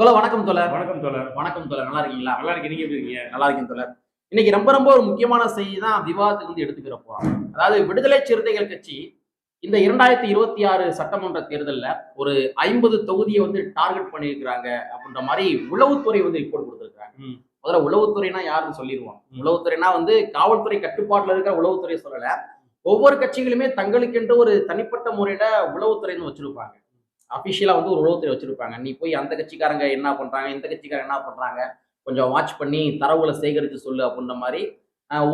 தோழர் வணக்கம் தோழர். வணக்கம் தோழர். வணக்கம் தோழர். நல்லா இருக்கீங்களா? நல்லா இருக்கு நீங்க எப்படி இருக்கீங்க? நல்லா இருக்கேன் தோழர். இன்னைக்கு ரொம்ப ரொம்ப ஒரு முக்கியமான செய்தி தான் விவாதத்துக்கு வந்து எடுத்துக்கிற போறோம். அதாவது விடுதலை சிறுத்தைகள் கட்சி இந்த இரண்டாயிரத்தி இருபத்தி ஆறு சட்டமன்ற தேர்தல்ல ஒரு ஐம்பது தொகுதியை வந்து டார்கெட் பண்ணியிருக்கிறாங்க அப்படின்ற மாதிரி உளவுத்துறை வந்து ரிப்போர்ட் கொடுத்துருக்காங்க. முதல்ல உளவுத்துறைனா யாருன்னு சொல்லிடுவோம். உளவுத்துறைனா வந்து காவல்துறை கட்டுப்பாட்டுல இருக்கிற உளவுத்துறை சொல்லல. ஒவ்வொரு கட்சிகளுமே தங்களுக்கென்று ஒரு தனிப்பட்ட முறையில உளவுத்துறைன்னு வச்சிருப்பாங்க. அஃபிஷியலாக வந்து ஒரு உளவுத்துறை வச்சிருப்பாங்க. நீ போய் அந்த கட்சிக்காரங்க என்ன பண்ணுறாங்க இந்த கட்சிக்காரங்க என்ன பண்ணுறாங்க கொஞ்சம் வாட்ச் பண்ணி தரவுகளை சேகரித்து சொல்லு அப்படின்ற மாதிரி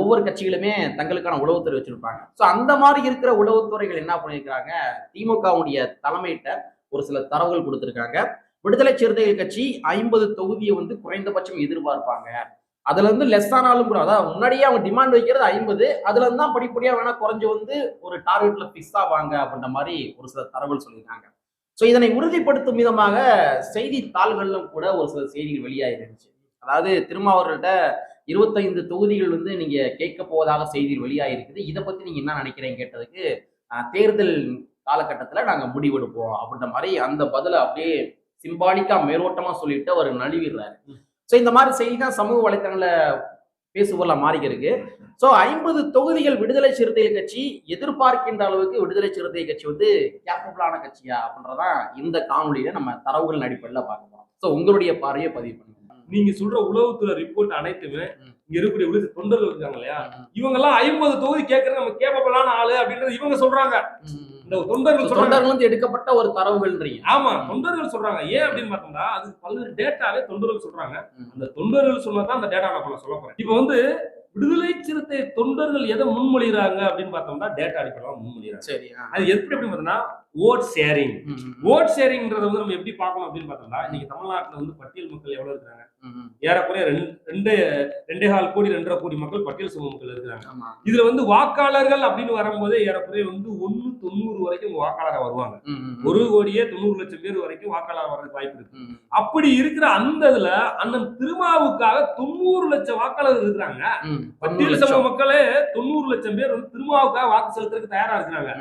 ஒவ்வொரு கட்சிகளுமே தங்களுக்கான உளவுத்துறை வச்சுருப்பாங்க. ஸோ அந்த மாதிரி இருக்கிற உளவுத்துறைகள் என்ன பண்ணியிருக்கிறாங்க? திமுகவுடைய தலைமையிட்ட ஒரு சில தரவுகள் கொடுத்துருக்காங்க. விடுதலை சிறுத்தைகள் கட்சி ஐம்பது தொகுதியை வந்து குறைந்தபட்சம் எதிர்பார்ப்பாங்க. அதுல இருந்து லெஸ் ஆனாலும் கூட அதாவது முன்னாடியே அவங்க டிமாண்ட் வைக்கிறது ஐம்பது அதுல இருந்து தான் படிப்படியா வேணா குறைஞ்சு வந்து ஒரு டார்கெட்ல பிக்ஸ் ஆவாங்க அப்படின்ற மாதிரி ஒரு சில தரவுகள் சொல்லியிருக்காங்க. ஸோ இதனை உறுதிப்படுத்தும் விதமாக செய்தித்தாள்களிலும் கூட ஒரு சில செய்திகள் வெளியாயிருந்துச்சு அதாவது திருமாவர்கள்ட்ட இருபத்தைந்து தொகுதிகள் வந்து நீங்க கேட்க போவதாக செய்திகள் வெளியாயிருக்குது இதை பத்தி நீங்க என்ன நினைக்கிறீங்க கேட்டதுக்கு தேர்தல் காலகட்டத்துல நாங்க முடிவெடுப்போம் அப்படின்ற மாதிரி அந்த பதிலை அப்படியே சிம்பாலிக்கா மேலோட்டமா சொல்லிட்டு அவர் நழுவிடுறாரு. ஸோ இந்த மாதிரி செய்தி தான் சமூக வலைத்தளங்கள்ல பேசுபொருளா மாறிக்கிருக்கு ஸோ ஐம்பது தொகுதிகள் விடுதலை சிறுத்தைகள் கட்சி எதிர்பார்க்கின்ற அளவுக்கு விடுதலை சிறுத்தைகள் கட்சி வந்து கேப்பபிளான கட்சியா அப்படின்றதான் இந்த காணொலியில நம்ம தரவுகள் அடிப்படையில் பார்க்கலாம் ஸோ உங்களுடைய பார்வையை பதிவு பண்ணுங்க. நீங்க சொல்ற உளவுத்துறை ரிப்போர்ட் அனைத்துமே. இங்க இருக்கக்கூடிய விடுதலை தொண்டர்கள் இருக்காங்க இல்லையா? இவங்க எல்லாம் ஐம்பது தொகுதி கேட்கறது நம்ம கேப்பபிளான ஆளு அப்படின்றது இவங்க சொல்றாங்க. இந்த தொண்டர்கள் தொண்டர்கள் வந்து எடுக்கப்பட்ட ஒரு தரவுகள்ன்றீங்க. ஆமா தொண்டர்கள் சொல்றாங்க. ஏன் அப்படின்னு பார்த்தோம்னா அது பல்வேறு டேட்டாவே தொண்டர்கள் சொல்றாங்க. அந்த தொண்டர்கள் சொன்னதான் அந்த டேட்டா நான் சொல்ல போறேன். இப்போ வந்து விடுதலை சிறுத்தை தொண்டர்கள் எதை முன்மொழிகிறாங்க அப்படின்னு பார்த்தோம்னா டேட்டா அடிப்படையில் முன்மொழிகிறாங்க. சரி. அது எப்படி எப்படி பார்த்தோம்னா ஓட் ஷேரிங் ஓட் ஷேரிங்ன்றத வந்து நம்ம எப்படி பார்க்கணும் அப்படின்னு பார்த்தோம்னா இன்னைக்கு தமிழ்நாட்டுல வந்து பட்டியல் மக்கள் எவ்வளவு இருக்காங்க. ஏறக்குறைய ரெண்டு ரெண்டு கால் கோடி ரெண்டரை கோடி மக்கள் பட்டியல் சமூக மக்கள் இருக்கிறாங்க. இதுல வந்து வாக்காளர்கள் அப்படின்னு வரும்போதே ஏறக்குறைய வந்து ஒண்ணு தொண்ணூறு வரைக்கும் வாக்காளரா வருவாங்க. ஒரு கோடியே தொண்ணூறு லட்சம் பேர் வரைக்கும் வாக்காளர் வர்றதுக்கு வாய்ப்பு இருக்கு. அப்படி இருக்கிற அந்த இதுல அண்ணன் திருமாவுக்காக தொண்ணூறு லட்சம் வாக்காளர் இருக்கிறாங்க. பட்டியல் சமூக மக்களே தொண்ணூறு லட்சம் பேர் வந்து திருமாவுக்காக வாக்கு செலுத்துறதுக்கு தயாரா இருக்கிறாங்க.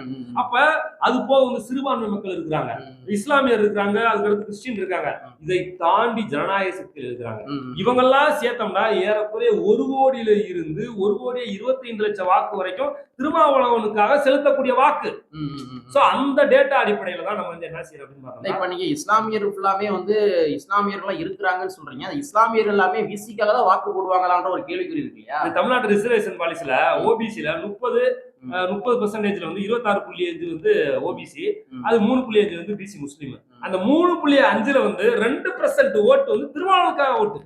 அப்ப அது போக வந்து சிறுபான்மை மக்கள் இருக்கிறாங்க. இஸ்லாமியர் இருக்காங்க அதுக்கடுத்து கிறிஸ்டின் இருக்காங்க. இதை தாண்டி ஜனநாயக சக்திகள் இருக்கிறாங்க. ம். இவங்கெல்லாம் சேர்த்தோம்னா ஏறக்குறைய ஒரு கோடியில இருந்து ஒரு கோடியே இருபத்தி ஐந்து லட்சம் வாக்கு வரைக்கும் திருமாவளவனுக்காக செலுத்தக்கூடிய வாக்கு. சோ அந்த டேட்டா அடிப்படையில தான் நம்ம வந்து என்ன செய்யறோம் அப்படின்னு இப்ப நீங்க இஸ்லாமியர் ஃபுல்லாமே வந்து இஸ்லாமியர்கள் இருக்கிறாங்கன்னு சொல்றீங்க அந்த இஸ்லாமியர் எல்லாமே விசிக்காக தான் வாக்கு போடுவாங்களான்ற ஒரு கேள்விக்குறி இருக்கு இல்லையா தமிழ்நாட்டு ரிசர்வேஷன் பாலிசில ஓபிசில முப்பது முப்பது பெர்சன்டேஜ்ல வந்து இருபத்தாறு புள்ளி அஞ்சு வந்து ஓபிசி. அது மூணு புள்ளி அஞ்சு வந்து பிசி முஸ்லீம். அந்த மூணு புள்ளி அஞ்சுல வந்து ரெண்டு பெர்சன்ட் ஓட்டு வந்து திருமாவளவுக்காக ஓட்டு.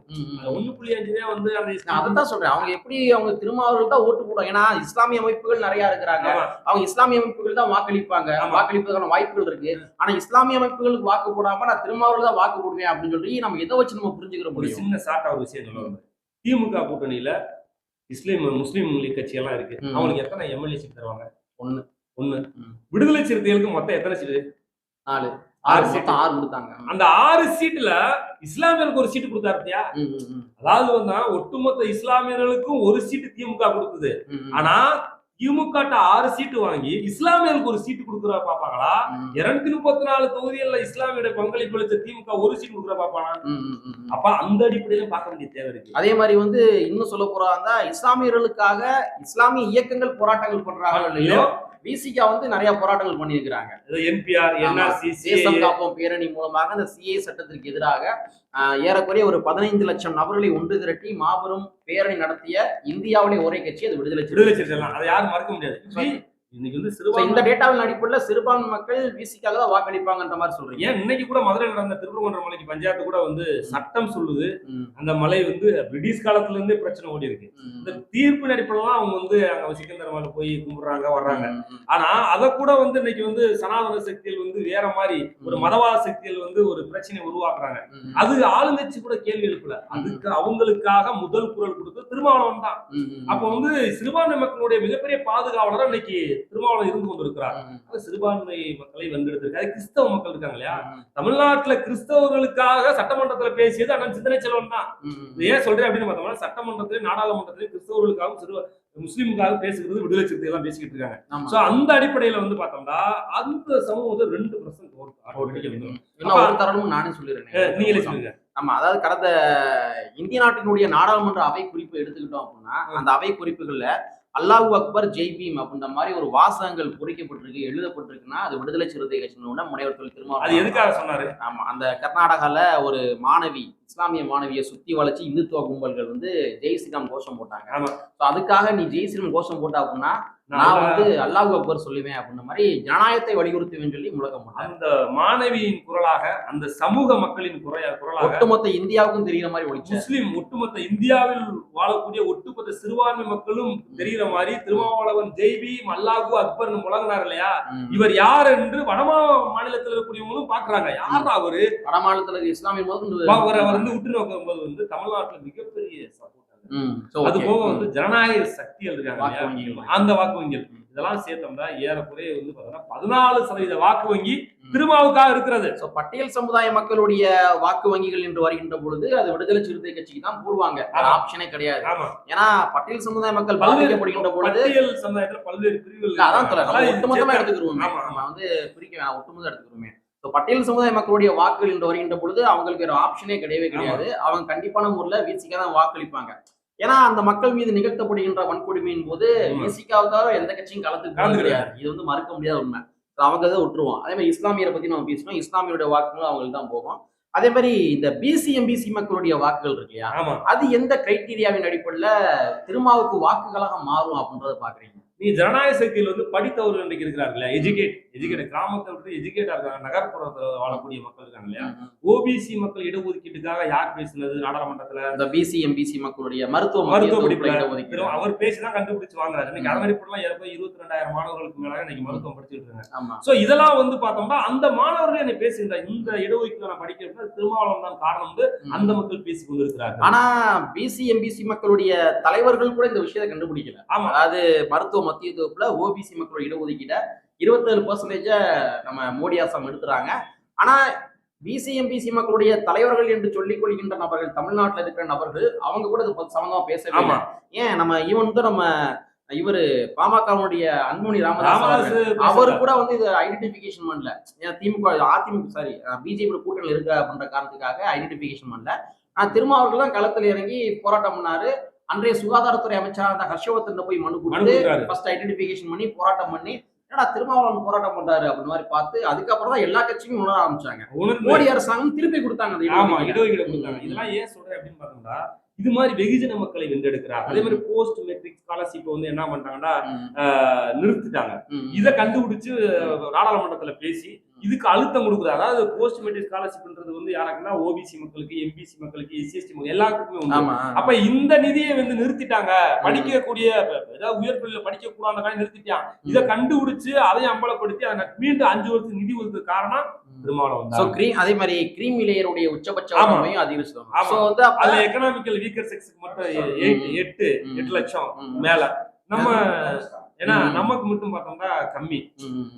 ஒண்ணு புள்ளி அஞ்சு தான் வந்து அந்த அதைத்தான் சொல்றேன். அவங்க எப்படி அவங்க திருமாவர்கள் தான் ஓட்டு போடுவாங்க? ஏன்னா இஸ்லாமிய அமைப்புகள் நிறைய இருக்கிறாங்க. அவங்க இஸ்லாமிய அமைப்புகள் தான் வாக்களிப்பாங்க. வாக்களிப்பதற்கான வாய்ப்புகள் இருக்கு. ஆனா இஸ்லாமிய அமைப்புகளுக்கு வாக்கு போடாம நான் திருமாவர்கள் தான் வாக்கு போடுவேன் அப்படின்னு சொல்லி நம்ம எதை வச்சு நம்ம புரிஞ்சுக்கிற ஒரு முடியும்? சின்ன ஷார்ட்டா ஒரு விஷயம் சொல்லுவாங்க திமுக கூட்டணியில இஸ்லீம் முஸ்லீம் லீக் கட்சி எல்லாம் இருக்கு. அவங்களுக்கு எத்தனை எம்எல்ஏ சீட் தருவாங்க ஒண்ணு. ஒண்ணு. விடுதலை சிறுத்தைகளுக்கு மொத்தம் எத்தனை சீட்டு நாலு ஆறு. மொத்தம் ஆறு கொடுத்தாங்க அந்த ஆறு சீட்டுல இஸ்லாமியருக்கு ஒரு சீட்டு கொடுத்தாருத்தியா. அதாவது வந்து ஒட்டுமொத்த இஸ்லாமியர்களுக்கும் ஒரு சீட்டு திமுக கொடுத்தது. ஆனா திமுக ஆறு சீட்டு வாங்கி இஸ்லாமியருக்கு ஒரு சீட்டு கொடுக்குற பாப்பாங்களா இருநூத்தி முப்பத்தி நாலு தொகுதிகள்ல இஸ்லாமியோட பங்களிப்பு அளித்த திமுக ஒரு சீட் கொடுக்குற பாப்பானா. அப்ப அந்த அடிப்படையில பார்க்க வேண்டிய தேவை இருக்கு. அதே மாதிரி வந்து இன்னும் சொல்ல போறாங்க இஸ்லாமியர்களுக்காக இஸ்லாமிய இயக்கங்கள் போராட்டங்கள் பண்றாங்க இல்லையோ விசிகா வந்து நிறைய போராட்டங்கள் பண்ணியிருக்கிறாங்க. என்பிஆர் என்ஆர்சி தேசம் காப்போம் பேரணி மூலமாக அந்த சிஏ சட்டத்திற்கு எதிராக ஏறக்குறைய ஒரு பதினைந்து லட்சம் நபர்களை ஒன்று திரட்டி மாபெரும் பேரணி நடத்திய இந்தியாவிலே ஒரே கட்சி அது விடுதலை விடுதலை அதை யாரும் மறக்க முடியாது. இன்னைக்கு வந்து இந்த டேட்டாவின் அடிப்படையில் சிறுபான்மை மக்கள் விசிக்காக தான் வாக்களிப்பாங்கன்ற மாதிரி சொல்றீங்க. ஏன் இன்னைக்கு கூட மதுரையில் நடந்த திருப்பரங்குன்ற மலைக்கு பஞ்சாயத்து கூட வந்து சட்டம் சொல்லுது. அந்த மலை வந்து பிரிட்டிஷ் காலத்துல இருந்தே பிரச்சனை ஓடி இருக்கு. இந்த தீர்ப்பு அடிப்படையில் அவங்க வந்து அங்க சிக்கந்தர் மலை போய் கும்பிடுறாங்க வர்றாங்க. ஆனா அத கூட வந்து இன்னைக்கு வந்து சனாதன சக்திகள் வந்து வேற மாதிரி ஒரு மதவாத சக்திகள் வந்து ஒரு பிரச்சனை உருவாக்குறாங்க. அது ஆளுங்கட்சி கூட கேள்வி எழுப்பல. அதுக்கு அவங்களுக்காக முதல் குரல் கொடுத்து திருமாவளவன் தான் அப்ப வந்து சிறுபான்மை மக்களுடைய மிகப்பெரிய பாதுகாவலரா இன்னைக்கு திருமாவளவன் இருந்து கொண்டிருக்கிறார். சிறுபான்மை மக்களை வென்றெடுத்திருக்காரு. கிறிஸ்தவ மக்கள் இருக்காங்க இல்லையா? தமிழ்நாட்டுல கிறிஸ்தவர்களுக்காக சட்டமன்றத்துல பேசியது அண்ணன் சிந்தனை செல்வன் தான். ஏன் சொல்றேன் அப்படின்னு பார்த்தோம்னா சட்டமன்றத்திலே நாடாளுமன்றத்திலே கிறிஸ்தவர்களுக்காகவும் சிறு முஸ்லீமுக்காக பேசுகிறது விடுதலை சிறுத்தை எல்லாம் பேசிக்கிட்டு இருக்காங்க. சோ அந்த அடிப்படையில வந்து பார்த்தோம்னா அந்த சமூகம் வந்து ரெண்டு பர்சன்ட் ஓட்டு தருணம் நானே சொல்லிடுறேன். நீங்களே சொல்லுங்க. ஆமா அதாவது கடந்த இந்திய நாட்டினுடைய நாடாளுமன்ற அவை குறிப்பு எடுத்துக்கிட்டோம் அப்படின்னா அந்த அவை குறிப்புகள்ல அல்லாஹ் அக்பர் ஜெய் பீம் அப்படின்ற மாதிரி ஒரு வாசகங்கள் பொறிக்கப்பட்டிருக்கு எழுதப்பட்டிருக்குன்னா அது விடுதலை சிறுத்தை கட்சியினோட முனைவர் தொழில் அது திருமாவளவன் எதுக்காக சொன்னாரு? ஆமா அந்த கர்நாடகால ஒரு மாணவி இஸ்லாமிய மாணவியை சுத்தி வளைச்சு இந்துத்துவ கும்பல்கள் வந்து ஜெய் ஸ்ரீராம் கோஷம் போட்டாங்க. அதுக்காக நீ ஜெய் ஸ்ரீராம் கோஷம் போட்ட அப்படின்னா நான் வந்து அல்லாஹ் அக்பர் சொல்லுவேன் அப்படின்ற மாதிரி ஜனநாயகத்தை வலியுறுத்துவேன்னு சொல்லி முழக்கம் போட்டாங்க. அந்த மாணவியின் குரலாக அந்த சமூக மக்களின் குறைய குரலாக ஒட்டுமொத்த இந்தியாவுக்கும் தெரிகிற மாதிரி ஒழிச்சு. முஸ்லிம் ஒட்டுமொத்த இந்தியாவில் வாழக்கூடிய ஒட்டுமொத்த சிறுபான்மை மக்களும் தெரிகிற மாதிரி திருமாவளவன் ஜெய்பி மல்லாகு அக்பர்னு முழங்கினார் இல்லையா? இவர் யார் என்று வடமா மாநிலத்தில் இருக்கக்கூடியவங்களும் பாக்குறாங்க யார் அவரு? வட மாநிலத்துல இஸ்லாமிய அவரை வந்து உற்று நோக்கும் போது வந்து தமிழ்நாட்டுல மிகப்பெரிய அது. போக. வந்து ஜனநாயக சக்திகள் இருக்காங்க. அந்த வாக்கு வங்கிகள். இதெல்லாம் சேர்த்தோம்னா ஏறக்குறைய வந்து பாத்தீங்கன்னா பதினாலு சதவீத வாக்கு வங்கி. திருமாவுக்காக இருக்கிறது. So, பட்டியல் சமுதாய மக்களுடைய வாக்கு வங்கிகள் என்று வருகின்ற பொழுது அது விடுதலை சிறுத்தை கட்சிக்கு தான் போடுவாங்க. ஆப்ஷனே கிடையாது. ஏன்னா பட்டியல் சமுதாய மக்கள் பல்வேறு பாதிக்கப்படுகின்ற பொழுது பட்டியல் சமுதாயத்துல பல்வேறு பிரிவுகள் அதான் சொல்ல ஒட்டுமொத்தமா எடுத்துக்கிறோம். நம்ம வந்து பிரிக்க ஒட்டுமொத்தம் எடுத்துக்கிறோமே. So, பட்டியல் சமுதாய மக்களுடைய வாக்குகள் என்று வருகின்ற பொழுது அவங்களுக்கு வேற ஆப்ஷனே கிடையவே கிடையாது. அவங்க கண்டிப்பான முறையில விசிகா தான் வாக்களிப்பாங்க. ஏன்னா அந்த மக்கள் மீது நிகழ்த்தப்படுகின்ற வன்கொடுமையின் போது தவிர எந்த கட்சியும் கலந்துக்க கிடையாது. இது வந்து மறுக்க முடியாத உண்மை. அவங்க தான் விட்டுருவோம். அதே மாதிரி இஸ்லாமியரை பத்தி நம்ம பேசணும் இஸ்லாமியருடைய வாக்குகளும் அவங்களுக்கு தான் போகும். அதே மாதிரி இந்த பிசி எம்பிசி மக்களுடைய வாக்குகள் இருக்கு இல்லையா? அது எந்த கிரைட்டீரியாவின் அடிப்படையில திருமாவுக்கு வாக்குகளாக மாறும் அப்படின்றத பாக்குறீங்க? நீ ஜனநாயக சக்தியில் வந்து படித்தவர்கள் இன்றைக்கு இருக்கிறார்கள் எஜுகேட் எஜுகேட் கிராமத்தை விட்டு எஜுகேட்டா இருக்காங்க. நகர்ப்புறத்தில் வாழக்கூடிய மக்கள் இருக்காங்க இல்லையா? ஓபிசி மக்கள் இடஒதுக்கீட்டுக்காக யார் பேசினது? நாடாளுமன்றத்துல இந்த பிசி எம்பிசி மக்களுடைய மருத்துவ மருத்துவ வெறும் அவர் பேசிதான் கண்டுபிடிச்சு வாங்குறாரு. இன்னைக்கு அதன் அடிப்படையில் ஏற்ப இருபத்தி ரெண்டாயிரம் மாணவர்களுக்கு மேல இன்னைக்கு மருத்துவம் படிச்சுட்டு இருக்காங்க. சோ இதெல்லாம் வந்து பார்த்தோம்னா அந்த மாணவர்கள் என்னை பேசுகின்ற இந்த இடஒதுக்கீடு நான் படிக்கிறதுக்கு திருமாவளவன் தான் காரணம் வந்து அந்த மக்கள் பேசி கொண்டிருக்கிறார்கள். ஆனா பிசி எம்பிசி மக்களுடைய தலைவர்கள் கூட இந்த விஷயத்தை கண்டுபிடிக்கல. ஆமா. அதாவது மருத்துவ மத்திய தொகுப்புல ஓபிசி மக்களோட இடஒதுக்கீட இருபத்தேழு பர்சன்டேஜ நம்ம மோடி அரசாங்கம் எடுத்துறாங்க. ஆனா பிசி எம்பிசி மக்களுடைய தலைவர்கள் என்று சொல்லிக் கொள்கின்ற நபர்கள் தமிழ்நாட்டுல இருக்கிற நபர்கள் அவங்க கூட இது ஆமா இல்லை. ஏன்? நம்ம ஈவன் வந்து நம்ம இவரு பாமகவுடைய அன்புமணி ராமதாஸ் அவர் கூட வந்து இதை ஐடென்டிபிகேஷன் பண்ணல. ஏன்? திமுக அதிமுக சாரி பிஜேபி கூட்டணியில் இருக்க அப்படின்ற காரணத்துக்காக ஐடென்டிபிகேஷன் பண்ணல. ஆனா திருமாவர்கள் தான் களத்துல இறங்கி போராட்டம் பண்ணாரு. அன்றைய சுகாதாரத்துறை அமைச்சராக இருந்த ஹர்ஷவர்தன் போய் மனு கொடுத்து. ஃபர்ஸ்ட் ஐடென்டிபிகேஷன் பண்ணி போராட்டம் பண்ணி என்னடா திருமாவளவன் போராட்டம் பண்றாரு அப்படின்னு மாதிரி பார்த்து அதுக்கப்புறம் தான் எல்லா கட்சியுமே உணர ஆரம்பிச்சாங்க. மோடி அரசாங்கம் திருப்பி கொடுத்தாங்க ஆமா இடஒதுக்கீடை. இடஒதுக்கீடு கொடுத்தாங்க. இதெல்லாம் ஏன் சொல்றேன் அப்படின்னு பார்த்தோம்னா இது மாதிரி வெகுஜன மக்களை வென்றெடுக்கிறார். அதே மாதிரி போஸ்ட் மெட்ரிக் ஸ்காலர்ஷிப் வந்து என்ன ஆஹ், நிறுத்திட்டாங்க. இதை கண்டுபிடிச்சு நாடாளுமன்றத்துல பேசி இதுக்கு அழுத்தம் கொடுக்குறாரு அதாவது போஸ்ட் மெட்ரிக் ஸ்காலர்ஷிப்ன்றது வந்து யாருக்குன்னா ஓபிசி மக்களுக்கு எம்பிசி மக்களுக்கு எஸ்சிஎஸ்டி மக்கள் எல்லாருக்குமே உண்டு. ஆமா. அப்ப இந்த நிதியை வந்து நிறுத்திட்டாங்க. படிக்கக்கூடிய ஏதாவது உயர்கல்வியில படிக்க நிறுத்திட்டான். இதை கண்டுபிடிச்சு அதையும் அம்பலப்படுத்தி அதை மீண்டும் அஞ்சு வருஷத்துக்கு நிதி ஒதுக்கு காரணம் திருமாவளவன் அதே மாதிரி கிரீம் லேயருடைய உச்சபட்ச ஆமா. வறுமையும் அதிகரிச்சிடும் ஆமா. சோ வந்து அப்ப அதுல எக்கனாமிக்கல் வீக்கர் செக்ஸுக்கு மட்டும் எட்டு எட்டு லட்சம். மேல. நம்ம ஏன்னா. நமக்கு மட்டும் பார்த்தோம்னா கம்மி.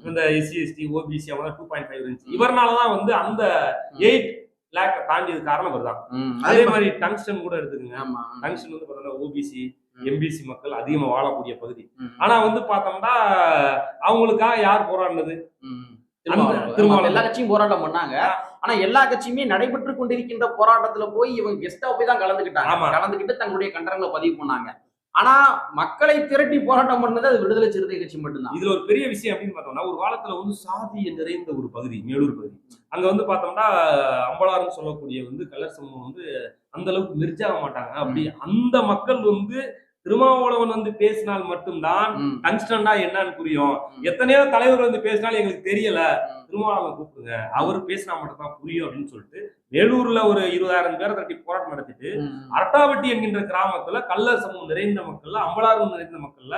இந்த எஸ்சி எஸ்டி ஓபிசி அவங்க டூ பாயிண்ட் ஃபைவ் இருந்துச்சு. இவர்னாலதான் வந்து அந்த எயிட் லேக் தாண்டியது காரணம் வருதான் அதே மாதிரி டங்ஸ்டன் கூட எடுத்துக்கங்க. ஆமா. டங்ஸ்டன் வந்து பார்த்தோம்னா ஓபிசி. எம்பிசி மக்கள் அதிகமா வாழக்கூடிய பகுதி. ஆனா வந்து பார்த்தோம்னா அவங்களுக்காக யார் போராடினது. எல்லா கட்சியும் போராட்டம் பண்ணாங்க. ஆனா எல்லா கட்சியுமே நடைபெற்று கொண்டிருக்கின்ற போராட்டத்துல போய் இவங்க கெஸ்டா போய் தான் கலந்துக்கிட்டாங்க. ஆமா. கலந்துக்கிட்டு தங்களுடைய கண்டனங்களை பதிவு பண்ணாங்க. ஆனா மக்களை திரட்டி போராட்டம் பண்ணது அது விடுதலை சிறுத்தை கட்சி மட்டும்தான் இதுல ஒரு பெரிய விஷயம் அப்படின்னு பார்த்தோம்னா ஒரு காலத்துல வந்து சாதிய நிறைந்த ஒரு பகுதி மேலூர் பகுதி அங்க வந்து பார்த்தோம்னா அம்பலார்னு சொல்லக்கூடிய வந்து கலர் சமூகம் வந்து அந்த அளவுக்கு மெர்ஜாக மாட்டாங்க அப்படி அந்த மக்கள் வந்து திருமாவளவன் வந்து பேசினால் மட்டும்தான் ம். டங்ஸ்டன்டா என்னன்னு புரியும். எத்தனையோ தலைவர் வந்து பேசினாலும் எங்களுக்கு தெரியல. திருமாவளவன் கூப்பிடுங்க அவர் பேசினா மட்டும் தான் புரியும் அப்படின்னு சொல்லிட்டு வேலூர்ல ஒரு இருபதாயிரம் பேரை தட்டி போராட்டம் நடத்திட்டு. அரட்டாவட்டி என்கின்ற கிராமத்துல கல்லர் சமூகம் நிறைந்த மக்கள்ல அம்பலாரும் நிறைந்த மக்கள்ல.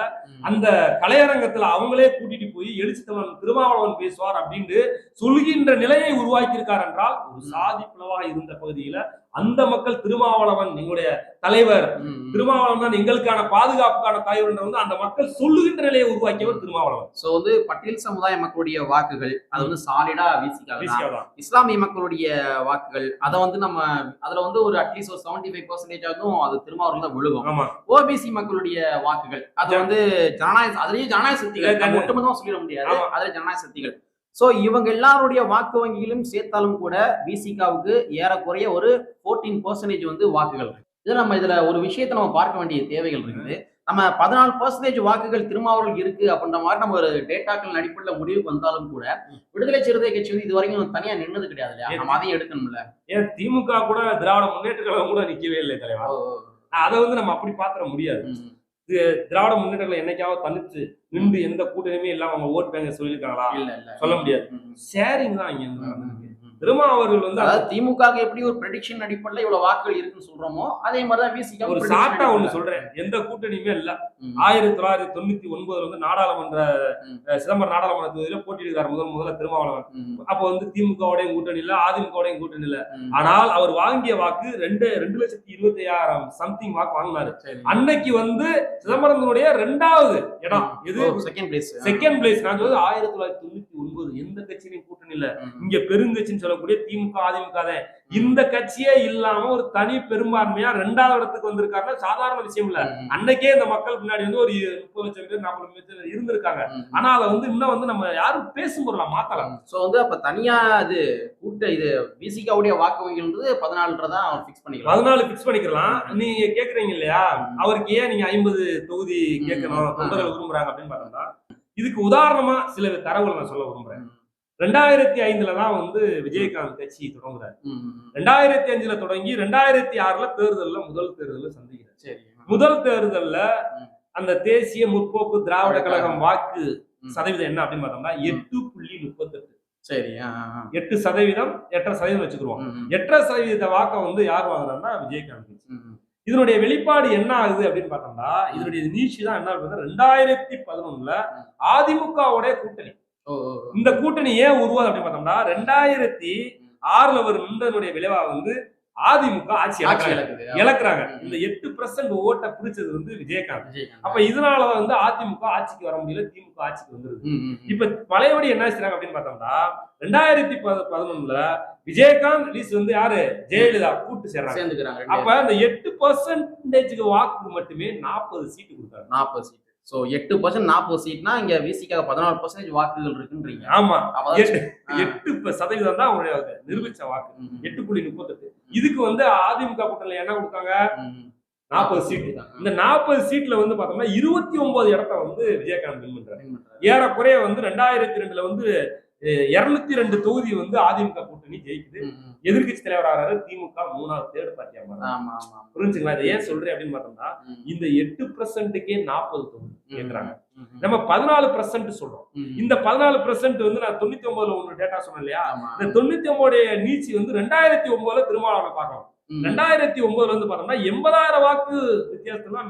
அந்த கலையரங்கத்துல அவங்களே கூட்டிட்டு போய் எழுச்சி தமிழன் திருமாவளவன் பேசுவார் அப்படின்னு சொல்கின்ற நிலையை உருவாக்கி இருக்கார் என்றால் ஒரு சாதி பிளவா இருந்த பகுதியில அந்த மக்கள் திருமாவளவன் எங்களுடைய தலைவர். திருமாவளவன் தான் எங்களுக்கான பாதுகாப்புக்கான தலைவர் வந்து அந்த மக்கள் சொல்லுகின்ற நிலையை உருவாக்கியவர் திருமாவளவன் சோ வந்து பட்டியல் சமுதாய மக்களுடைய வாக்குகள் அது வந்து சாலிடா தான். இஸ்லாமிய மக்களுடைய வாக்குகள் அதை வந்து நம்ம அதுல வந்து ஒரு அட்லீஸ்ட் ஒரு செவன்டி ஃபைவ் பர்சன்டேஜ் ஆகும் அது திருமாவூர்ல தான் விழுகும். ஓபிசி மக்களுடைய வாக்குகள் அது வந்து ஜனநாயக அதுலயும் ஜனநாயக சக்திகள் ஒட்டுமொத்தமா சொல்லிட முடியாது. அதுல ஜனநாயக சக்திகள். ஸோ இவங்க எல்லாருடைய வாக்கு வங்கியிலும் சேர்த்தாலும் கூட விசிகாவுக்கு ஏறக்குறைய ஒரு ஃபோர்டீன் பர்சன்டேஜ் வந்து வாக்குகள் இருக்கு. இது நம்ம இதுல ஒரு விஷயத்தை நம்ம பார்க்க வேண்டிய தேவைகள் இருக்குது. நம்ம பதினாலு பர்சன்டேஜ் வாக்குகள் திருமாவளவன் இருக்கு அப்படின்ற மாதிரி நம்ம ஒரு டேட்டாக்கள் அடிப்படையில் முடிவுக்கு வந்தாலும் கூட விடுதலை சிறுத்தை கட்சி வந்து இது வரைக்கும் தனியா நின்னது கிடையாது இல்லையா? நம்ம அதையும் எடுக்கணும்ல. ஏன் திமுக கூட திராவிட முன்னேற்ற கழகம் கூட நிக்கவே இல்லை தலைவா? அதை வந்து நம்ம அப்படி பாத்திர முடியாது. திராவிட முன்னேற்ற கழகம் என்னைக்காவது தனிச்சு நின்று எந்த கூட்டணியுமே இல்லாம அவங்க ஓட் பேங்க சொல்லியிருக்காங்களா? இல்ல இல்ல. சொல்ல முடியாது. ஷேரிங் தான் இங்க நடந்திருக்கு. திருமா அவர்கள் வந்து அதாவது திமுக எப்படி ஒரு ப்ரெடிக்ஷன் அடிப்படையில் இவ்வளவு வாக்குகள் இருக்குன்னு சொல்றோமோ அதே மாதிரிதான் விசிக ஒரு சாட்டா ஒண்ணு சொல்றேன். எந்த கூட்டணியுமே இல்ல. ஆயிரத்தி தொள்ளாயிரத்தி தொண்ணூத்தி ஒன்பதுல வந்து நாடாளுமன்ற சிதம்பரம் நாடாளுமன்ற தொகுதியில போட்டியிடுறார் முதல் முதல்ல திருமாவளவன். அப்ப வந்து திமுகவுடையும் கூட்டணி இல்ல அதிமுகவுடையும் கூட்டணி இல்ல. ஆனால் அவர் வாங்கிய வாக்கு ரெண்டு ரெண்டு லட்சத்தி இருபத்தி ஐயாயிரம் சம்திங் வாக்கு வாங்கினாரு. அன்னைக்கு வந்து சிதம்பரத்தினுடைய ரெண்டாவது இடம் இது செகண்ட் பிளேஸ் செகண்ட் பிளேஸ் நான் சொல்றது ஆயிரத்தி தொள்ளாயிரத்தி தொண்ணூத்தி ஒன்பது. எந்த கட்சியிலையும் இல்ல. இங்க பெருங்கட்சின்னு சொல்லக்கூடிய திமுக அதிமுக தான். இந்த கட்சியே இல்லாம ஒரு தனி பெரும்பான்மையா ரெண்டாவது இடத்துக்கு வந்திருக்காருன்னா சாதாரண விஷயம் இல்ல. அன்னைக்கே இந்த மக்கள் பின்னாடி வந்து ஒரு முப்பது லட்சம் பேர் நாற்பது லட்சம் பேர் இருந்திருக்காங்க. ஆனா அதை வந்து இன்னும் வந்து நம்ம யாரும் பேசும் பொருளா மாத்தலாம் சோ வந்து அப்ப தனியா இது கூட்ட இது விசிகாவுடைய வாக்கு வங்கின்றது பதினாலுன்றதா அவர் ஃபிக்ஸ் பண்ணிக்கலாம். பதினாலு பிக்ஸ் பண்ணிக்கலாம். நீங்க கேக்குறீங்க இல்லையா? அவருக்கு ஏன் நீங்க ஐம்பது தொகுதி கேட்கணும். தொண்டர்கள் விரும்புறாங்க அப்படின்னு பார்த்தோம்னா இதுக்கு உதாரணமா சில தரவுகளை நான் சொல்ல விரும்புறேன். ரெண்டாயிரத்தி ஐந்துல தான் வந்து விஜயகாந்த் கட்சி தொடங்குறாரு. ரெண்டாயிரத்தி அஞ்சுல தொடங்கி ரெண்டாயிரத்தி ஆறுல தேர்தல்ல முதல் தேர்தல்ல சந்திக்கிறார் சரி முதல் தேர்தல்ல. அந்த தேசிய முற்போக்கு திராவிட கழகம் வாக்கு. சதவீதம் என்ன அப்படின்னு பார்த்தோம்னா எட்டு புள்ளி முப்பத்தெட்டு சரி. எட்டு சதவீதம் எட்டரை சதவீதம் வச்சுக்கிருவோம் ம், ம், எட்டரை சதவீத வாக்கை வந்து யார் வாங்குறாங்கன்னா விஜயகாந்த். இதனுடைய வெளிப்பாடு என்ன ஆகுது அப்படின்னு பார்த்தோம்னா இதனுடைய நீட்சி தான் என்ன ரெண்டாயிரத்தி பதினொன்னுல அதிமுகவோட கூட்டணி. இந்த கூட்டணி ஏன் உருவாது அப்படின்னு பார்த்தோம்னா ரெண்டாயிரத்தி ஆறுல ஒரு நின்றனுடைய விளைவா வந்து அதிமுக ஆட்சி இழக்கிறாங்க. இந்த எட்டு பர்சன்ட் ஓட்டை பிடிச்சது வந்து விஜயகாந்த். அப்ப இதனாலதான் வந்து அதிமுக ஆட்சிக்கு வர முடியல திமுக ஆட்சிக்கு வந்துருது. இப்ப பழையபடி என்ன செய்றாங்க அப்படின்னு பார்த்தோம்னா ரெண்டாயிரத்தி பத- பதினொன்னுல விஜயகாந்த் வீஸ் வந்து யாரு? ஜெயலலிதா கூட்டு சேர்றாங்க. அப்ப அந்த எட்டு பர்சன்டேஜுக்கு வாக்கு மட்டுமே நாற்பது சீட்டு கொடுத்தாங்க. நாற்பது சீட் சோ எட்டு பர்சன்ட் நாற்பது சீட்னா இங்க விசிக்காக பதினாலு பர்சன்டேஜ் வாக்குகள் இருக்குன்றீங்க. ஆமா. அப்பதான் எட்டு சதவீதம் தான் அவருடைய நிரூபிச்ச வாக்கு. எட்டு புள்ளி முப்பத்தெட்டு. இதுக்கு வந்து அதிமுக கூட்டணியில என்ன கொடுத்தாங்க. நாற்பது சீட்டு. இந்த நாற்பது சீட்ல வந்து பார்த்தோம்னா இருபத்தி ஒன்பது இடத்த வந்து விஜயகாந்த் வின் பண்றாரு. ஏறக்குறைய வந்து ரெண்டாயிரத்தி ரெண்டுல வந்து இருநூத்தி ரெண்டு தொகுதி வந்து அதிமுக கூட்டணி ஜெயிக்குது. எதிர்க்கட்சி தலைவர் ஆறாரு திமுக மூணாவது தேர்ட் பார்ட்டியா ஆமா. புரிஞ்சுங்களா இதை ஏன் சொல்றேன் அப்படின்னு பார்த்தோம்னா இந்த எட்டு பர்சன்ட்டுக்கே நாற்பது தொகுதி கேட்கறாங்க. நம்ம பதினாலு பர்சன்ட் சொல்றோம். இந்த பதினாலு பர்சன்ட் வந்து நான் தொண்ணூத்தி ஒன்பதுல ஒன்று டேட்டா சொன்னேன் இல்லையா. இந்த தொண்ணூத்தி ஒன்பதுடைய நீச்சி வந்து ரெண்டாயிரத்தி ஒன்பதுல திருமாவளவனை பார்க்கலாம். ரெண்டாயிரத்தி ஒன்பதுல வந்து பார்த்தோம்னா எண்பதாயிரம் வாக்கு வித்தியாசத்துல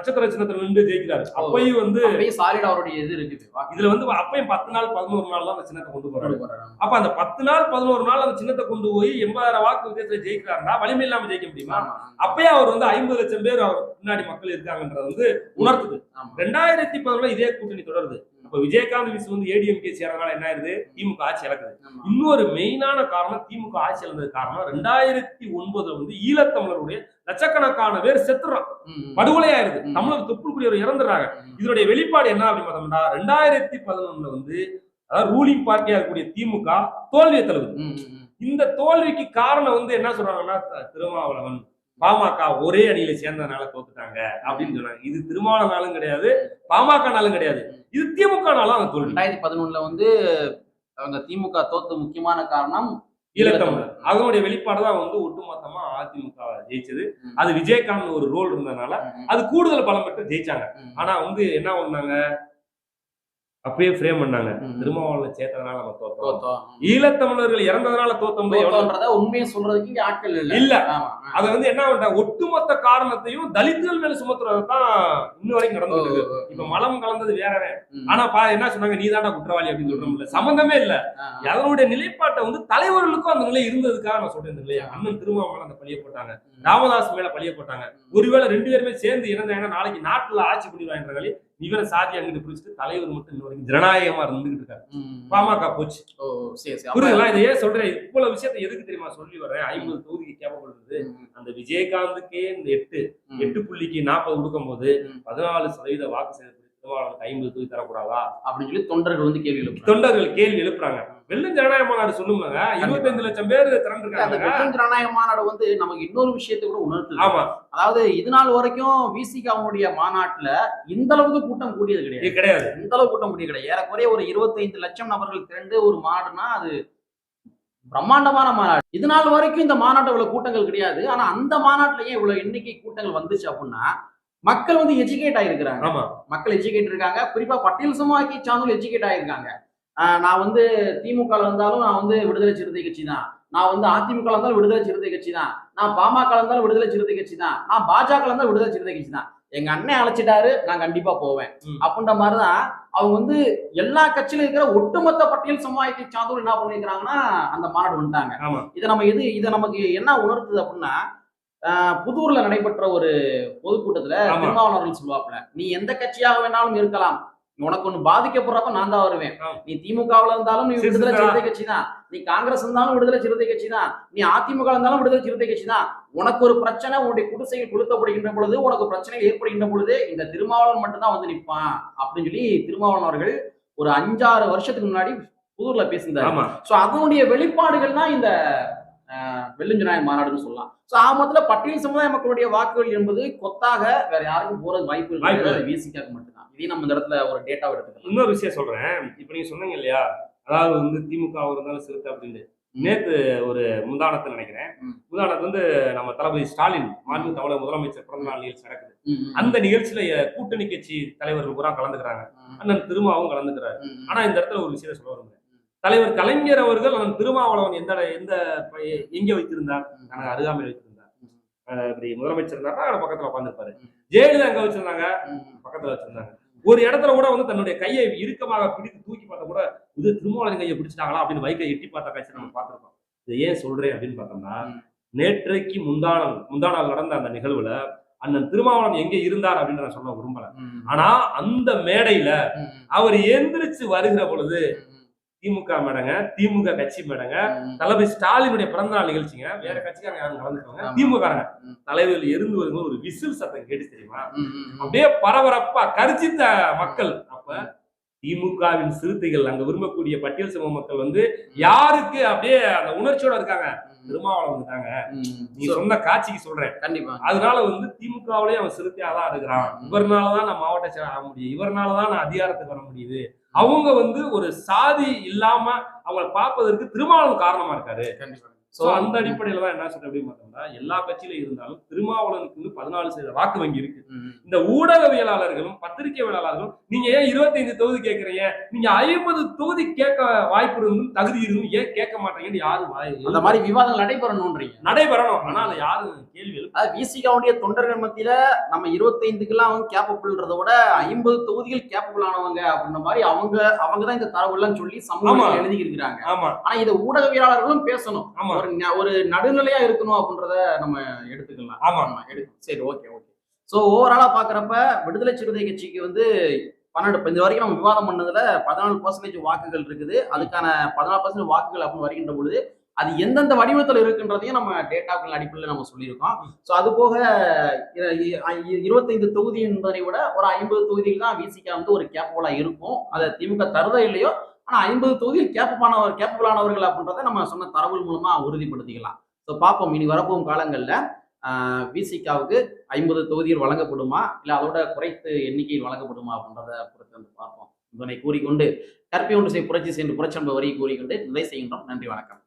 நட்சத்திர சின்னத்துல நின்று ஜெயிக்கிறாரு. அப்பயும் வந்து சாலிட் அவருடைய இது இருக்குது. இதுல வந்து அப்பயும் பத்து நாள் பதினோரு நாள் தான் அந்த சின்னத்தை கொண்டு போறாரு. அப்ப அந்த பத்து நாள் பதினோரு நாள் அந்த சின்னத்தை கொண்டு போய் எண்பதாயிரம் வாக்கு வித்தியாசத்துல ஜெயிக்கிறாருன்னா வலிமை இல்லாம ஜெயிக்க முடியுமா. அப்பயே அவர் வந்து ஐம்பது லட்சம் பேர் அவர் பின்னாடி மக்கள் இருக்காங்கன்றது வந்து உணர்த்துது. ரெண்டாயிரத்தி பதினொன்றுல இதே கூட்டணி தொடருது. அப்ப விஜயகாந்த் விஸ் வந்து ஏடிஎம்கே சேரனால என்ன ஆயிருது திமுக ஆட்சி இழக்குது. இன்னொரு மெயினான காரணம் திமுக ஆட்சி இழந்தது காரணம் ரெண்டாயிரத்தி ஒன்பதுல வந்து ஈழத்தமிழருடைய லட்சக்கணக்கான பேர் செத்துறான். படுகொலையாயிருது ம். தமிழர் தொப்புள்குடியவர் இறந்துடுறாங்க. இதனுடைய வெளிப்பாடு என்ன அப்படின்னு பார்த்தோம்னா ரெண்டாயிரத்தி பதினொன்னுல வந்து அதாவது ரூலிங் பார்ட்டியா இருக்கக்கூடிய திமுக தோல்வியை தழுவுது. இந்த தோல்விக்கு காரணம் வந்து என்ன சொல்றாங்கன்னா திருமாவளவன் பாமக ஒரே அணியில சேர்ந்ததுனால தோத்துட்டாங்க அப்படின்னு சொன்னாங்க. இது திருமாவளவனாலும் கிடையாது பாமகனாலும் கிடையாது. இது திமுகனாலும் அந்த தோல்வி ரெண்டாயிரத்தி பதினொன்னுல வந்து அவங்க திமுக தோத்து முக்கியமான காரணம் ஈழத்தமிழர் அதனுடைய வெளிப்பாடு தான் வந்து ஒட்டுமொத்தமா அதிமுக ஜெயிச்சது. அது விஜயகாந்த் ஒரு ரோல் இருந்ததுனால அது கூடுதல் பலம் பெற்று ஜெயிச்சாங்க. ஆனா வந்து என்ன பண்ணாங்க? அப்பயே ஃப்ரேம் பண்ணாங்க. திருமாவளவன் சேர்த்ததுனால நம்ம தோத்தோம். ஈழத்தமிழர்கள் இறந்ததுனால தோத்தோம் உண்மையை சொல்றதுக்கு ஆட்கள் இல்ல. இல்ல. அத வந்து என்ன பண்ணிட்டாங்க? ஒட்டுமொத்த காரணத்தையும் தலித்துகள் மேல சுமத்துறது தான் இன்ன வரைக்கும் நடந்துட்டு இருக்கு. இப்ப மலம் கலந்தது வேற. ஆனா பா என்ன சொன்னாங்க? நீ குற்றவாளி அப்படின்னு சொல்றோம்ல. சம்பந்தமே இல்ல. அதனுடைய நிலைப்பாட்டை வந்து தலைவர்களுக்கும் அந்த நிலை இருந்ததுக்காக நான் சொல்றேன் இந்த நிலையை. அண்ணன் திருமாவளவன் அந்த பழிய போட்டாங்க. ராமதாஸ் மேல பழிய போட்டாங்க. ஒருவேளை ரெண்டு பேருமே சேர்ந்து இணைந்தாங்கன்னா நாளைக்கு நாட்டுல ஆட்சி பண்ணிடுவாங்க இவரை சாதி அங்கிட்டு பிடிச்சிட்டு தலைவர் மட்டும் இன்ன வரைக்கும் ஜனநாயகமா இருந்துகிட்டு இருக்காரு. பாமக போச்சு. புரியுதுங்களா? இதை ஏன் சொல்றேன். இவ்வளவு விஷயத்தை எதுக்கு தெரியுமா சொல்லி வரேன் ஐம்பது தொகுதிக்கு ம், அந்த விஜயகாந்துக்கே இந்த எட்டு. எட்டு புள்ளிக்கு நாற்பது கொடுக்கும் போது. பதினாலு சதவீத வாக்கு சேதப்படுத்தி திருமாவளவனுக்கு ஐம்பது தொகுதி தரக்கூடாதா? அப்படின்னு சொல்லி தொண்டர்கள் வந்து கேள்வி எழுப்புறாங்க. தொண்டர்கள் கேள்வி எழுப்புறாங்க. வெள்ளம் ஜனநாயக மாநாடு சொல்லுங்க இருபத்தஞ்சு லட்சம் பேர் அந்த திரண்டிருக்காங்க வெள்ளம் ஜனநாயக மாநாடு வந்து நமக்கு இன்னொரு விஷயத்தை கூட உணர்த்துது. ஆமா. அதாவது இது நாள் வரைக்கும் விசிகாவுடைய மாநாட்டுல இந்த அளவுக்கு கூட்டம் கூடியது கிடையாது. கிடையாது. இந்த அளவுக்கு கூட்டம் கூடியது கிடையாது. ஏறக்குறைய ஒரு இருபத்தைந்து லட்சம் நபர்கள் திரண்டு ஒரு மாநாடுனா அது பிரம்மாண்டமான மாநாடு. இது நாள் வரைக்கும் இந்த மாநாட்டு இவ்வளவு கூட்டங்கள் கிடையாது. ஆனா அந்த மாநாட்டுல ஏன் இவ்வளவு எண்ணிக்கை கூட்டங்கள் வந்துச்சு அப்படின்னா மக்கள் வந்து எஜுகேட் ஆயிருக்கிறாங்க. ஆமா. மக்கள் எஜுகேட் இருக்காங்க. குறிப்பா பட்டியல் சமுதாயத்தை சார்ந்தவங்க எஜுகேட் ஆயிருக்காங்க. நான் வந்து திமுக இருந்தாலும் நான் வந்து விடுதலை சிறுத்தை கட்சி தான். நான் வந்து அதிமுக இருந்தாலும் விடுதலை சிறுத்தை கட்சி தான். நான் பாமக இருந்தாலும் விடுதலை சிறுத்தை கட்சி தான். நான் பாஜக இருந்தாலும் விடுதலை சிறுத்தை கட்சி தான். எங்க அண்ணன் அழைச்சிட்டாரு நான் கண்டிப்பா போவேன். அப்படின்ற மாதிரிதான் அவங்க வந்து எல்லா கட்சியில இருக்கிற ஒட்டுமொத்த பட்டியல் சமுதாயத்தை சார்ந்தவங்க என்ன பண்ணிருக்கிறாங்கன்னா அந்த மாநாடு வந்துட்டாங்க. இதை நம்ம எது இதை நமக்கு என்ன உணர்த்துது அப்படின்னா புதூர்ல நடைபெற்ற ஒரு பொதுக்கூட்டத்துல. திருமாவளவர்கள் சொல்லுவாப்புல நீ எந்த கட்சியாக வேணாலும் இருக்கலாம். உனக்கு ஒண்ணு பாதிக்கப்படுறப்ப நான் தான் வருவேன். நீ திமுகவுல இருந்தாலும் நீ விடுதலை. சிறுத்தை கட்சி தான். நீ காங்கிரஸ் இருந்தாலும் விடுதலை சிறுத்தை கட்சி தான். நீ அதிமுக இருந்தாலும் விடுதலை சிறுத்தை கட்சி தான். உனக்கு ஒரு பிரச்சனை உன்னுடைய குடிசையில் கொளுத்தப்படுகின்ற பொழுது உனக்கு பிரச்சனை ஏற்படுகின்ற பொழுது இந்த திருமாவளவன் மட்டும்தான் வந்து நிற்பான் அப்படின்னு சொல்லி திருமாவளவன் அவர்கள் ஒரு அஞ்சாறு வருஷத்துக்கு முன்னாடி புதூர்ல பேசியிருந்தாரு. ஸோ அதனுடைய வெளிப்பாடுகள் தான் இந்த அஹ், வெள்ளுஞ்சநாய மாநாடுன்னு சொல்லலாம். ஸோ ஆமத்துல பட்டியல் சமுதாய மக்களுடைய வாக்குகள் என்பது கொத்தாக வேற யாருக்கும் போறது வாய்ப்பு வாய்ப்பு இல்லை. விசிக்காக மட்டும்தான் இதையும் நம்ம இந்த இடத்துல ஒரு டேட்டாவை எடுத்துக்கலாம். இன்னொரு விஷயம் சொல்றேன். இப்ப நீங்க சொன்னீங்க இல்லையா? அதாவது வந்து திமுக இருந்தாலும் சிறுத்தை அப்படின்னு நேத்து ஒரு முந்தானத்தை நினைக்கிறேன். முந்தானத்து வந்து நம்ம தளபதி ஸ்டாலின் மாண்பு தமிழக முதலமைச்சர் பிறந்த நாள் நிகழ்ச்சி நடக்குது. அந்த நிகழ்ச்சியில கூட்டணி கட்சி தலைவர்கள் பூரா கலந்துக்கிறாங்க. அண்ணன் திருமாவும் கலந்துக்கிறாரு. ஆனா இந்த இடத்துல ஒரு விஷயத்தை சொல்ல விரும்புறேன். தலைவர் கலைஞர் அவர்கள் அண்ணன் திருமாவளவன் எந்த எந்த எங்க வைத்திருந்தார்? அருகாமையில் வைத்திருந்தார். இப்படி முதலமைச்சர் இருந்தாருன்னா பக்கத்துல உட்காந்துருப்பாரு. ஜெயலலிதா எங்க வச்சிருந்தாங்க. பக்கத்துல வச்சிருந்தாங்க. ஒரு இடத்துல கூட வந்து தன்னுடைய கையை இறுக்கமாக பிடித்து தூக்கி பார்த்தா கூட இது திருமாவளவன் கையை பிடிச்சிட்டாங்களா? அப்படின்னு வைக்க எட்டி பார்த்த காட்சி நம்ம பார்த்திருக்கோம் இதை ஏன் சொல்றேன் அப்படின்னு பார்த்தோம்னா. நேற்றைக்கு முந்தானால் முந்தானால் நடந்த அந்த நிகழ்வுல அண்ணன் திருமாவளவன் எங்க இருந்தார் அப்படின்னு நான் சொல்ல விரும்பல. ஆனா அந்த மேடையில அவர் எந்திரிச்சு வருகிற பொழுது திமுக மேடங்க திமுக கட்சி மேடங்க. தளபதி ஸ்டாலினுடைய பிறந்தநாள் நிகழ்ச்சிங்க. வேற கட்சிக்காரங்க யாரும் கலந்துக்கோங்க. திமுகங்க ம். தலைவர் இருந்து வரும்போது ஒரு விசில் சத்தம் கேட்டு தெரியுமா. அப்படியே பரபரப்பா கர்ஜித்த மக்கள். அப்ப திமுகவின் சிறுத்தைகள் அங்க விரும்பக்கூடிய பட்டியல் சமூக மக்கள் வந்து யாருக்கு அப்படியே அந்த உணர்ச்சியோட இருக்காங்க. திருமாவளவன் தாங்க ம், நீ சொன்ன காட்சிக்கு சொல்றேன். கண்டிப்பா. அதனால வந்து திமுகவிலேயே அவன் சிறுத்தையா தான் இருக்கிறான் இவர்னாலதான் நான் மாவட்ட செயலர் ஆக முடியும். இவர்னாலதான் நான் அதிகாரத்துக்கு வர முடியுது. அவங்க வந்து ஒரு சாதி இல்லாம அவங்களை பார்ப்பதற்கு திருமாவளவன் காரணமா இருக்காரு. சோ அந்த அடிப்படையில தான் என்ன சொல்றேன் அப்படின்னு பார்த்தோம்னா எல்லா கட்சியில இருந்தாலும் திருமாவளவனுக்கு வந்து பதினாலு சதவீத வாக்கு வங்கி இருக்கு. இந்த ஊடகவியலாளர்களும் பத்திரிகையாளர்களும் நீங்க ஏன் 25 தொகுதி கேக்குறீங்க? நீங்க ஐம்பது தொகுதி கேட்க வாய்ப்பு இருந்தும் தகுதி இருந்தும் ஏன் கேட்க மாட்டீங்கன்னு யாரும் அந்த மாதிரி விவாதங்கள் நடைபெறணும்ன்றீங்க நடைபெறணும். ஆனா அதை யாரும் கேள்வி அதாவது விசிகாவுடைய தொண்டர்கள் மத்தியில நம்ம இருபத்தைந்துக்கெல்லாம் அவங்க கேப்பபிள்ன்றத விட ஐம்பது தொகுதிகள் கேப்பபிள் ஆனவங்க அப்படின்ற மாதிரி அவங்க அவங்க தான் இந்த தரவுலாம் சொல்லி. சமூகத்தில் எழுதி இருக்கிறாங்க ஆமா. ஆனா இதை ஊடகவியலாளர்களும் பேசணும். ஆமா. ஒரு ஒரு நடுநிலையா இருக்கணும் அப்படின்றத நம்ம எடுத்துக்கலாம். ஆமா. ஆமா எடுக்கும் சரி ஓகே ஓகே ஸோ ஓவராலா பாக்குறப்ப விடுதலை சிறுத்தை கட்சிக்கு வந்து பன்னெண்டு இது வரைக்கும் நம்ம விவாதம் பண்ணதுல பதினாலு பர்சன்டேஜ் வாக்குகள் இருக்குது. அதுக்கான பதினாலு பர்சன்டேஜ் வாக்குகள் அப்படின்னு வருகின்ற பொழுது அது எந்தெந்த வடிவத்தில் இருக்குன்றதையும் நம்ம டேட்டாக்கள் அடிப்படையில் நம்ம சொல்லியிருக்கோம். ஸோ அது போக இருபத்தைந்து தொகுதி என்பதை விட ஒரு ஐம்பது தொகுதியில் தான் விசிகா வந்து ஒரு கேப்பபுளா இருக்கும். அதை திமுக தருதோ இல்லையோ ஆனால் ஐம்பது தொகுதியில் கேப்பபானவர் கேப்பபிளானவர்கள் அப்படின்றத நம்ம சொன்ன தரவுகள் மூலமாக உறுதிப்படுத்திக்கலாம். ஸோ பார்ப்போம். இனி வரப்போகும் காலங்களில் விசிகாவுக்கு ஐம்பது தொகுதியில் வழங்கப்படுமா? இல்லை அதோட குறைத்து எண்ணிக்கையில் வழங்கப்படுமா அப்படின்றத பொறுத்து வந்து பார்ப்போம். இதனை கூறிக்கொண்டு கற்பி ஒன்று செய் புரட்சி சென்று புரட்சம்ப வரி கூறிக்கொண்டு நிலை செய்கின்றோம். நன்றி வணக்கம்.